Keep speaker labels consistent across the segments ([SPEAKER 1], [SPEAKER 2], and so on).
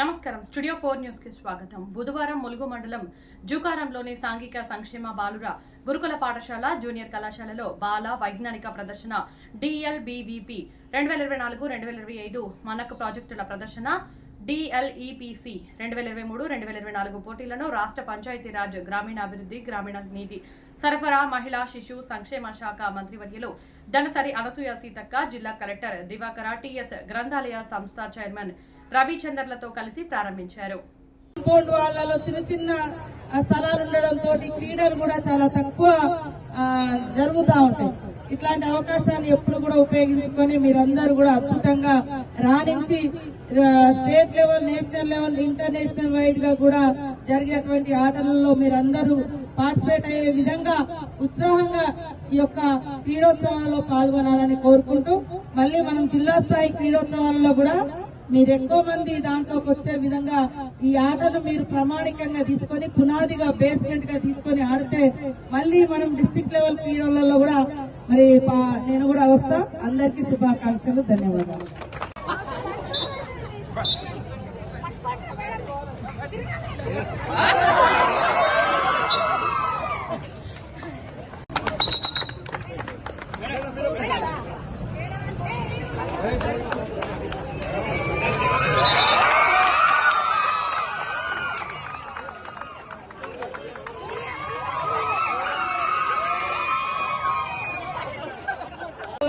[SPEAKER 1] నమస్కారం. Studio four న్యూస్కి స్వాగతం. బుధవారం ములుగు మండలం జూకారంలోని సాంఘిక సంక్షేమ బాలుర గురుకుల పాఠశాల జూనియర్ కళాశాలలో బాల వైజ్ఞానిక ప్రదర్శన డిఎల్బివిపి రెండు వేల ఇరవై నాలుగు రెండు వేల ఇరవై ఐదు మనకు ప్రాజెక్టుల ప్రదర్శన డిఎల్ఈపిసి రెండు వేల ఇరవై మూడు రెండు వేల ఇరవై నాలుగు పోటీలను రాష్ట్ర పంచాయతీరాజ్ గ్రామీణాభివృద్ధి గ్రామీణ నీటి సరఫరా మహిళా శిశు సంక్షేమ శాఖ మంత్రివర్యులు దనసరి అనసూయ సీతక్క జిల్లా కలెక్టర్ దివాకర టిఎస్ గ్రంథాలయ సంస్థ చైర్మన్ రవిచందర్లతో కలిసి ప్రారంభించారు.
[SPEAKER 2] కాంపౌండ్ వాళ్ళలో చిన్న చిన్న స్థలాలు ఉండడంతో క్రీడలు కూడా చాలా తక్కువ జరుగుతూ ఉంటాయి. ఇట్లాంటి అవకాశాన్ని ఎప్పుడు కూడా ఉపయోగించుకొని మీరందరూ కూడా అద్భుతంగా రాణించి state level national level international వైడ్గా కూడా జరిగేటువంటి ఆటలలో మీరందరూ పార్టిసిపేట్ అయ్యే విధంగా ఉత్సాహంగా ఈ యొక్క క్రీడోత్సవాల్లో పాల్గొనాలని కోరుకుంటూ మళ్ళీ మనం జిల్లా స్థాయి క్రీడోత్సవాలలో కూడా మీరు ఎక్కువ మంది దాంట్లోకి వచ్చే విధంగా ఈ ఆటను మీరు ప్రామాణికంగా తీసుకొని పునాదిగా బేస్మెంట్గా తీసుకొని ఆడితే మళ్ళీ మనం డిస్ట్రిక్ట్ లెవెల్ క్రీడలలో కూడా మరి పా- నేను కూడా వస్తా. అందరికీ శుభాకాంక్షలు ధన్యవాదాలు.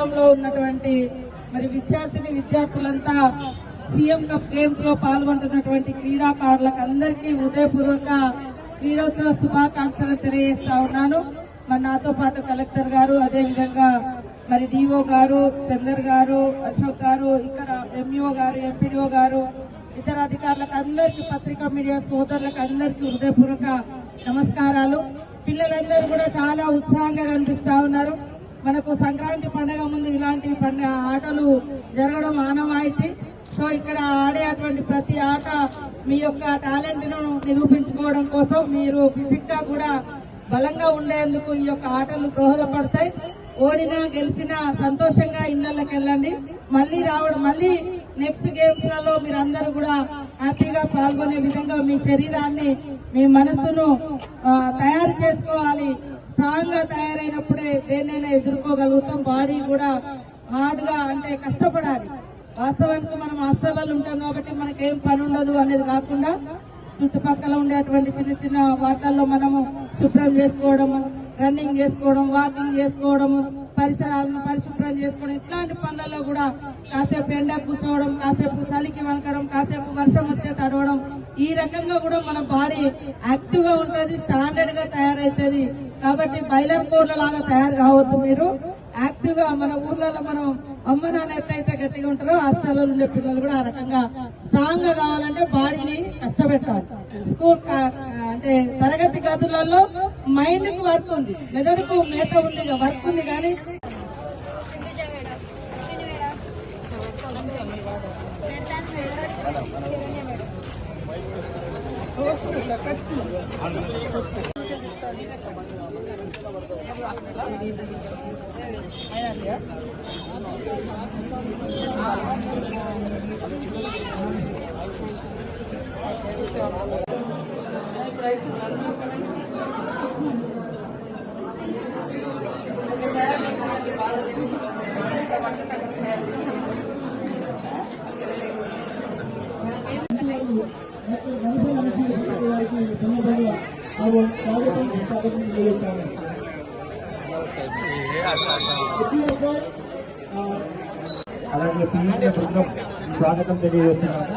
[SPEAKER 2] కాలంలో ఉన్నటువంటి మరి విద్యార్థిని విద్యార్థులంతా సీఎం కప్ గేమ్స్లో పాల్గొంటున్నటువంటి క్రీడాకారులకు అందరికీ హృదయపూర్వక క్రీడోత్సవ శుభాకాంక్షలు తెలియజేస్తా ఉన్నాను. మరి నాతో పాటు కలెక్టర్ గారు అదేవిధంగా మరి డిఓ గారు చందర్ గారు అశోక్ గారు ఇక్కడ ఎంఈఓ గారు ఎంపీడీఓ గారు ఇతర అధికారులకు అందరికీ పత్రికా మీడియా సోదరులకు అందరికీ హృదయపూర్వక నమస్కారాలు. పిల్లలందరూ కూడా చాలా ఉత్సాహంగా కనిపిస్తా ఉన్నారు. మనకు సంక్రాంతి పండగ ముందు ఇలాంటి పండుగ ఆటలు జరగడం ఆనవాయితీ సో ఇక్కడ ఆడే అటువంటి ప్రతి ఆట మీ యొక్క టాలెంట్ను నిరూపించుకోవడం కోసం మీరు ఫిజిక్గా కూడా బలంగా ఉండేందుకు ఈ యొక్క ఆటలు దోహదపడతాయి. ఓడినా గెలిచినా సంతోషంగా ఇళ్ళకి వెళ్ళండి. మళ్ళీ రావడం మళ్ళీ నెక్స్ట్ గేమ్స్లలో మీరందరూ కూడా హ్యాపీగా పాల్గొనే విధంగా మీ శరీరాన్ని మీ మనస్సును తయారు చేసుకోవాలి. స్ట్రాంగ్గా తయారైనప్పుడే దేన్నైనా ఎదుర్కోగలుగుతాం. బాడీ కూడా హార్డ్గా అంటే కష్టపడాలి. వాస్తవానికి మనం హాస్టల్లో ఉంటాం కాబట్టి మనకేం పని ఉండదు అనేది కాకుండా చుట్టుపక్కల ఉండేటువంటి చిన్న చిన్న వాటల్లో మనము శుభ్రం చేసుకోవడము రన్నింగ్ చేసుకోవడం వాకింగ్ చేసుకోవడము పరిసరాలను పరిశుభ్రం చేసుకోవడం ఇట్లాంటి పనులలో కూడా కాసేపు ఎండ కూర్చోవడం కాసేపు చలికి వనకడం కాసేపు వర్షం వస్తే తడవడం ఈ రకంగా కూడా మన బాడీ యాక్టివ్గా ఉంటుంది స్టాండర్డ్గా తయారైతుంది. కాబట్టి బైలం కోర్ల లాగా తయారు కావద్దు మీరు. యాక్టివ్గా మన ఊర్లలో మనం అమ్మ నాన్న ఎట్లయితే గట్టిగా ఉంటారో హాస్టల్లో ఉండే పిల్లలు కూడా ఆ రకంగా స్ట్రాంగ్గా కావాలంటే బాడీని కష్టపెట్టాలి. స్కూల్ అంటే తరగతి గదులలో మైండ్కు వర్క్ ఉంది. మెదడుకు మేత ఉంది వర్క్ ఉంది కానీ Kami berharap bahwa kita akan
[SPEAKER 3] అలాగే పిల్లల బృందం స్వాగతం తెలియజేస్తున్నాను